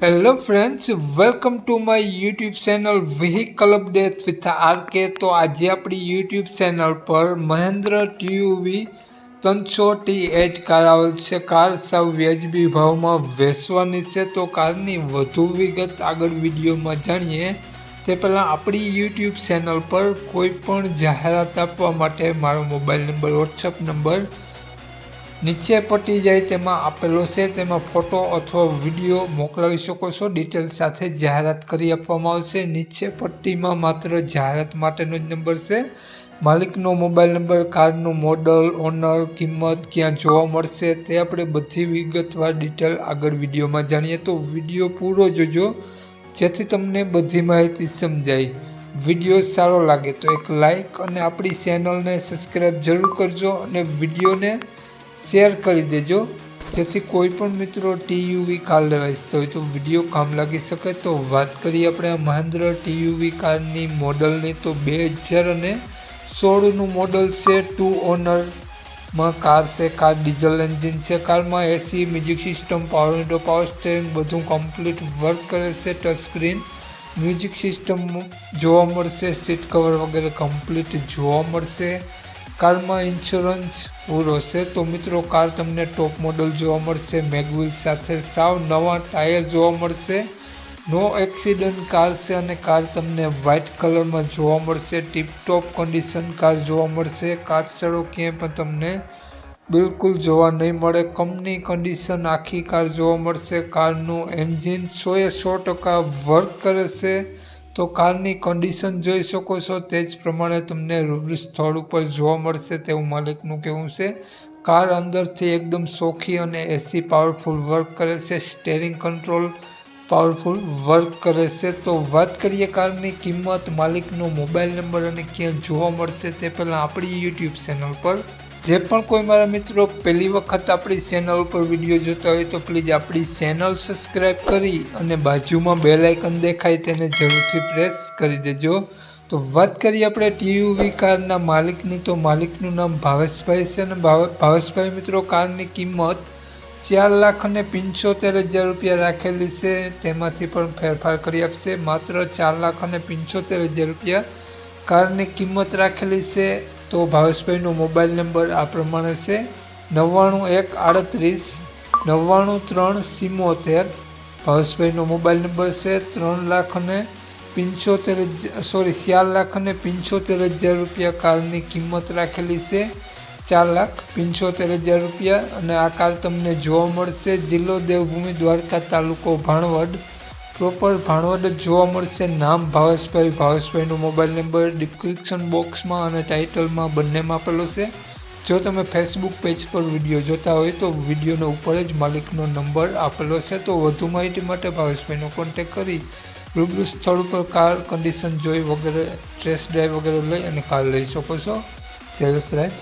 Hello friends welcome to my YouTube channel vehicle update with RK તો આજે આપણી YouTube channel પર Mahindra TUV ત્રણસો ટી એટ કાર આવેલ છે. કાર સાવ વ્યાજબી ભાવમાં વેચવાની છે. તો કારની વધુ વિગત આગળ વિડીયોમાં જાણીએ. તે પહેલાં આપણી યુટ્યુબ ચેનલ પર કોઈ પણ જાહેરાત આપવા માટે મારો મોબાઈલ નંબર વોટ્સઅપ નંબર નીચે પટી જાય તેમાં આપેલો છે, તેમાં ફોટો અથવા વીડિયો મોકલાવી શકો છો. ડિટેલ સાથે જાહેરાત કરી આપવામાં આવશે. નીચે પટ્ટીમાં માત્ર જાહેરાત માટેનો જ નંબર છે. માલિકનો મોબાઈલ નંબર, કારનું મોડલ, ઓનર, કિંમત ક્યાં જોવા મળશે તે આપણે બધી વિગતવાર ડિટેલ આગળ વિડીયોમાં જાણીએ. તો વીડિયો પૂરો જોજો, જેથી તમને બધી માહિતી સમજાય. વીડિયો સારો લાગે તો એક લાઇક અને આપણી ચેનલને સબસ્ક્રાઈબ જરૂર કરજો અને વિડીયોને શેર કરી દેજો. જેથી કોઈ પણ મિત્રો ટીયુવી કાર લેવા ઈચ્છતા હોય તો વીડિયો કામ લાગી શકે. તો વાત કરીએ આપણે આ મહેન્દ્ર ટીયુવી કારની મોડલની. તો બે હજાર અને સોળનું મોડલ છે ટુ ઓનરમાં કાર છે કાર ડીઝલ એન્જિન છે. કારમાં AC music system power window power steering બધું કમ્પ્લીટ વર્ક કરે છે ટચ સ્ક્રીન મ્યુઝિક સિસ્ટમ જોવા મળશે સીટ કવર વગેરે કમ્પ્લીટ જોવા મળશે. કારમાં ઇન્સ્યોરન્સ પૂરો છે. તો મિત્રો, કાર તમને ટોપ મોડલ જોવા મળશે. મેગવિલ સાથે સાવ નવા ટાયર જોવા મળશે. નો એક્સિડન્ટ કાર છે અને કાર તમને વ્હાઇટ કલરમાં જોવા મળશે. ટીપટોપ કન્ડિશન કાર જોવા મળશે. કાચડો ક્યાંય પણ તમને બિલકુલ જોવા નહીં મળે. કંપની કન્ડિશન આખી કાર જોવા મળશે. કારનું એન્જિન સોએ સો ટકા વર્ક કરે છે. તો કારની કન્ડિશન જોઈ શકો છો, તે જ પ્રમાણે તમને રૂબરૂ સ્થળ ઉપર જોવા મળશે તેવું માલિકનું કહેવું છે. કાર અંદરથી એકદમ સોખી અને એસી પાવરફુલ વર્ક કરે છે સ્ટેરિંગ કંટ્રોલ પાવરફુલ વર્ક કરે છે. તો વાત કરીએ કારની કિંમત, માલિકનો મોબાઈલ નંબર અને ક્યાં જોવા મળશે તે પહેલાં આપણી યુટ્યુબ ચેનલ પર જે પણ કોઈ મારા મિત્રો પહેલી વખત આપણી ચેનલ ઉપર વીડિયો જોતા હોય તો પ્લીઝ આપણી ચેનલ સબસ્ક્રાઈબ કરી અને બાજુમાં બે લાઇકન દેખાય તેને જરૂરથી પ્રેસ કરી દેજો. તો વાત કરીએ આપણે ટીયુવી કારના માલિકની. તો માલિકનું નામ ભાવેશભાઈ છે અને ભાવેશભાઈ મિત્રો, કારની કિંમત ચાર લાખ અને પંચોતેર હજાર રૂપિયા રાખેલી છે. તેમાંથી પણ ફેરફાર કરી આપશે. માત્ર ચાર લાખ અને પંચોતેર હજાર રૂપિયા કારની કિંમત રાખેલી છે. તો ભાવેશભાઈનો મોબાઈલ નંબર આ પ્રમાણે છે. નવ્વાણું એક આડત્રીસ, નવ્વાણું ત્રણ સિમોતેર. ભાવેશભાઈનો મોબાઈલ નંબર છે ત્રણ લાખ અને પંચોતેર સોરી, ચાર લાખ અને પંચોતેર હજાર રૂપિયા કારની કિંમત રાખેલી છે. ચાર લાખ પંચોતેર હજાર રૂપિયા અને આ કાર તમને જોવા મળશે. જિલ્લો દેવભૂમિ દ્વારકા તાલુકો ભાણવડ. પ્રોપર ભાણવડ જોવા મળશે. નામ ભાવેશભાઈ. ભાવેશભાઈનો મોબાઈલ નંબર ડિસ્ક્રિપ્શન બોક્સમાં અને ટાઇટલમાં બંનેમાં આપેલો છે. જો તમે ફેસબુક પેજ પર વીડિયો જોતા હોય તો વિડીયોનો ઉપર જ માલિકનો નંબર આપેલો છે. તો વધુ માહિતી માટે ભાવેશભાઈનો કોન્ટેક કરી રૂબરૂ સ્થળ ઉપર કાર કન્ડિશન જોઈ વગેરે ટ્રેસ ડ્રાઈવ વગેરે લઈ અને કાર લઈ શકો છો. જય વસરાજ